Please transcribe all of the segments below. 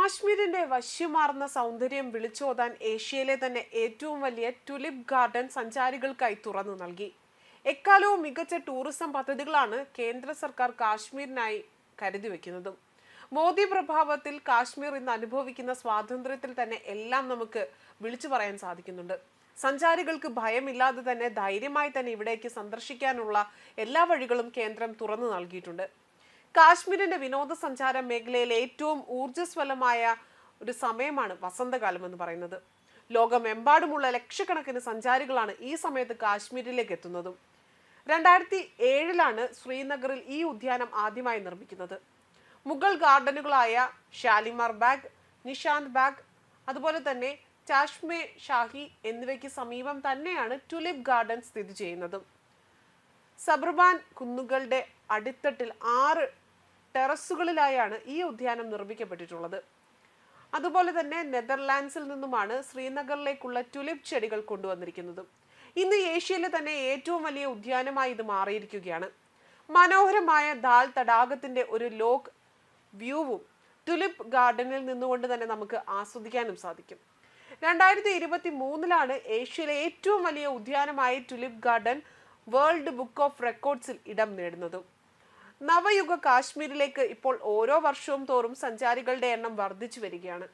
കാശ്മീരിന്റെ വശ്യമാർന്ന സൗന്ദര്യം വിളിച്ചോതാൻ ഏഷ്യയിലെ തന്നെ ഏറ്റവും വലിയ ടുലിപ് ഗാർഡൻ സഞ്ചാരികൾക്കായി തുറന്നു നൽകി. എക്കാലവും മികച്ച ടൂറിസം പദ്ധതികളാണ് കേന്ദ്ര സർക്കാർ കാശ്മീരിനായി കരുതി വെക്കുന്നതും. മോദി പ്രഭാവത്തിൽ കാശ്മീർ ഇന്ന് അനുഭവിക്കുന്ന സ്വാതന്ത്ര്യത്തിൽ തന്നെ എല്ലാം നമുക്ക് വിളിച്ചു പറയാൻ സാധിക്കുന്നുണ്ട്. സഞ്ചാരികൾക്ക് ഭയമില്ലാതെ തന്നെ ധൈര്യമായി തന്നെ ഇവിടേക്ക് സന്ദർശിക്കാനുള്ള എല്ലാ വഴികളും കേന്ദ്രം തുറന്നു നൽകിയിട്ടുണ്ട്. കാശ്മീരിന്റെ വിനോദസഞ്ചാര മേഖലയിൽ ഏറ്റവും ഊർജസ്വലമായ ഒരു സമയമാണ് വസന്തകാലം എന്ന് പറയുന്നത്. ലോകമെമ്പാടുമുള്ള ലക്ഷക്കണക്കിന് സഞ്ചാരികളാണ് ഈ സമയത്ത് കാശ്മീരിലേക്ക് എത്തുന്നതും. രണ്ടായിരത്തി ഏഴിലാണ് ശ്രീനഗറിൽ ഈ ഉദ്യാനം ആദ്യമായി നിർമ്മിക്കുന്നത്. മുഗൾ ഗാർഡനുകളായ ഷാലിമാർ ബാഗ് നിഷാന്ത് ബാഗ് അതുപോലെ തന്നെ ചാഷ്മെ ഷാഹി എന്നിവയ്ക്ക് സമീപം തന്നെയാണ് ടുലിപ് ഗാർഡൻ സ്ഥിതി ചെയ്യുന്നതും. സബ്രബാൻ കുന്നുകളുടെ അടിത്തട്ടിൽ ആറ് ടെറസുകളിലായാണ് ഈ ഉദ്യാനം നിർമ്മിക്കപ്പെട്ടിട്ടുള്ളത്. അതുപോലെ തന്നെ നെതർലാൻഡ്സിൽ നിന്നുമാണ് ശ്രീനഗറിലേക്കുള്ള ട്യുലിപ് ചെടികൾ കൊണ്ടുവന്നിരിക്കുന്നത്. ഇന്ന് ഏഷ്യയിലെ തന്നെ ഏറ്റവും വലിയ ഉദ്യാനമായി ഇത് മാറിയിരിക്കുകയാണ്. മനോഹരമായ ദാൽ തടാകത്തിന്റെ ഒരു ലോക്ക് വ്യൂവും ട്യുലിപ് ഗാർഡനിൽ നിന്നുകൊണ്ട് തന്നെ നമുക്ക് ആസ്വദിക്കാനും സാധിക്കും. രണ്ടായിരത്തി ഇരുപത്തി മൂന്നിലാണ് ഏഷ്യയിലെ ഏറ്റവും വലിയ ഉദ്യാനമായ tulip garden world book of റെക്കോർഡ്സിൽ ഇടം നേടുന്നതും. നവയുഗ കാശ്മീരിലേക്ക് ഇപ്പോൾ ഓരോ വർഷവും തോറും സഞ്ചാരികളുടെ എണ്ണം വർദ്ധിച്ചു വരികയാണ്.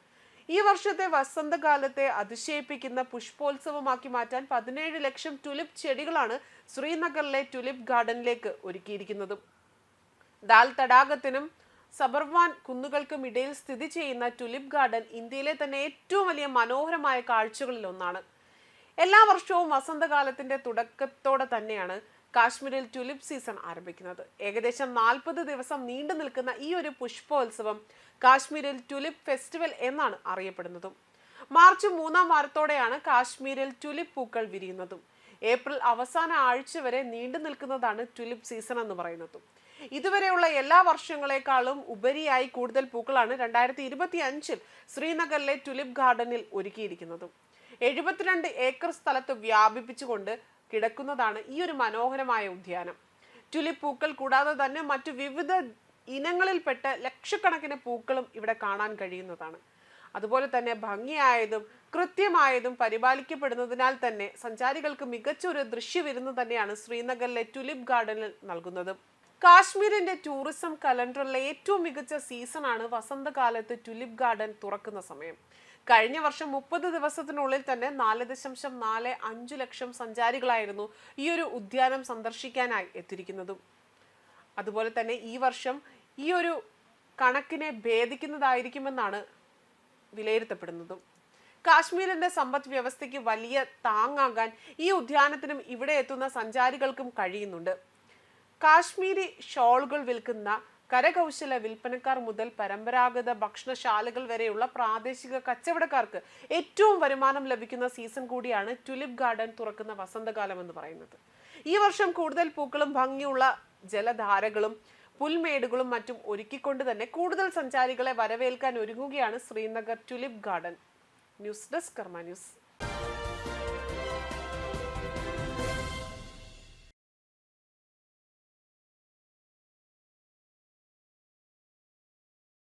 ഈ വർഷത്തെ വസന്തകാലത്തെ അതിശയിപ്പിക്കുന്ന പുഷ്പോത്സവമാക്കി മാറ്റാൻ പതിനേഴ് ലക്ഷം ടുലിപ്പ് ചെടികളാണ് ശ്രീനഗറിലെ ടുലിപ്പ് ഗാർഡനിലേക്ക് ഒരുക്കിയിരിക്കുന്നതും. ദാൽ തടാകത്തിനും സബർവാൻ കുന്നുകൾക്കും ഇടയിൽ സ്ഥിതി ചെയ്യുന്ന ടുലിപ്പ് ഗാർഡൻ ഇന്ത്യയിലെ തന്നെ ഏറ്റവും വലിയ മനോഹരമായ കാഴ്ചകളിൽ ഒന്നാണ്. എല്ലാ വർഷവും വസന്തകാലത്തിന്റെ തുടക്കത്തോടെ തന്നെയാണ് കാശ്മീരിൽ ടുലിപ്പ് സീസൺ ആരംഭിക്കുന്നത്. ഏകദേശം നാൽപ്പത് ദിവസം നീണ്ടു നിൽക്കുന്ന ഈ ഒരു പുഷ്പോത്സവം കാശ്മീരിൽ ടുലിപ്പ് ഫെസ്റ്റിവൽ എന്നാണ് അറിയപ്പെടുന്നതും. മാർച്ച് മൂന്നാം വാരത്തോടെയാണ് കാശ്മീരിൽ ടുലിപ്പ് പൂക്കൾ വിരിയുന്നതും. ഏപ്രിൽ അവസാന ആഴ്ച വരെ നീണ്ടു നിൽക്കുന്നതാണ് ടുലിപ്പ് സീസൺ എന്ന് പറയുന്നതും. ഇതുവരെയുള്ള എല്ലാ വർഷങ്ങളെക്കാളും ഉപരിയായി കൂടുതൽ പൂക്കളാണ് രണ്ടായിരത്തി ഇരുപത്തി അഞ്ചിൽ ശ്രീനഗറിലെ ടുലിപ്പ് ഗാർഡനിൽ ഒരുക്കിയിരിക്കുന്നതും. എഴുപത്തിരണ്ട് ഏക്കർ സ്ഥലത്ത് വ്യാപിപ്പിച്ചുകൊണ്ട് കിടക്കുന്നതാണ് ഈ ഒരു മനോഹരമായ ഉദ്യാനം. ടുലിപ് പൂക്കൾ കൂടാതെ തന്നെ മറ്റു വിവിധ ഇനങ്ങളിൽപ്പെട്ട ലക്ഷക്കണക്കിന് പൂക്കളും ഇവിടെ കാണാൻ കഴിയുന്നതാണ്. അതുപോലെ തന്നെ ഭംഗിയായതും കൃത്യമായതും പരിപാലിക്കപ്പെടുന്നതിനാൽ തന്നെ സഞ്ചാരികൾക്ക് മികച്ച ഒരു ദൃശ്യവിരുന്ന് തന്നെയാണ് ശ്രീനഗറിലെ ടുലിപ് ഗാർഡനിൽ നൽകുന്നത്. കാശ്മീരിന്റെ ടൂറിസം കലണ്ടറിലെ ഏറ്റവും മികച്ച സീസണാണ് വസന്തകാലത്ത് ടുലിപ് ഗാർഡൻ തുറക്കുന്ന സമയം. കഴിഞ്ഞ വർഷം മുപ്പത് ദിവസത്തിനുള്ളിൽ തന്നെ നാല് ദശാംശം നാല് അഞ്ചു ലക്ഷം സഞ്ചാരികളായിരുന്നു ഈ ഒരു ഉദ്യാനം സന്ദർശിക്കാനായി എത്തിയിരിക്കുന്നതും. അതുപോലെ തന്നെ ഈ വർഷം ഈ ഒരു കണക്കിനെ ഭേദിക്കുന്നതായിരിക്കുമെന്നാണ് വിലയിരുത്തപ്പെടുന്നതും. കാശ്മീരിന്റെ സമ്പദ് വ്യവസ്ഥയ്ക്ക് വലിയ താങ്ങാകാൻ ഈ ഉദ്യാനത്തിനും ഇവിടെ എത്തുന്ന സഞ്ചാരികൾക്കും കഴിയുന്നുണ്ട്. കാശ്മീരി ഷോളുകൾ വിൽക്കുന്ന കരകൗശല വിൽപ്പനക്കാർ മുതൽ പരമ്പരാഗത ഭക്ഷണശാലകൾ വരെയുള്ള പ്രാദേശിക കച്ചവടക്കാർക്ക് ഏറ്റവും വരുമാനം ലഭിക്കുന്ന സീസൺ കൂടിയാണ് ടുലിപ്പ് ഗാർഡൻ തുറക്കുന്ന വസന്തകാലം എന്ന് പറയുന്നത്. ഈ വർഷം കൂടുതൽ പൂക്കളും ഭംഗിയുള്ള ജലധാരകളും പുൽമേടുകളും മറ്റും ഒരുക്കിക്കൊണ്ട് തന്നെ കൂടുതൽ സഞ്ചാരികളെ വരവേൽക്കാൻ ഒരുങ്ങുകയാണ് Srinagar tulip garden. News desk Karma news.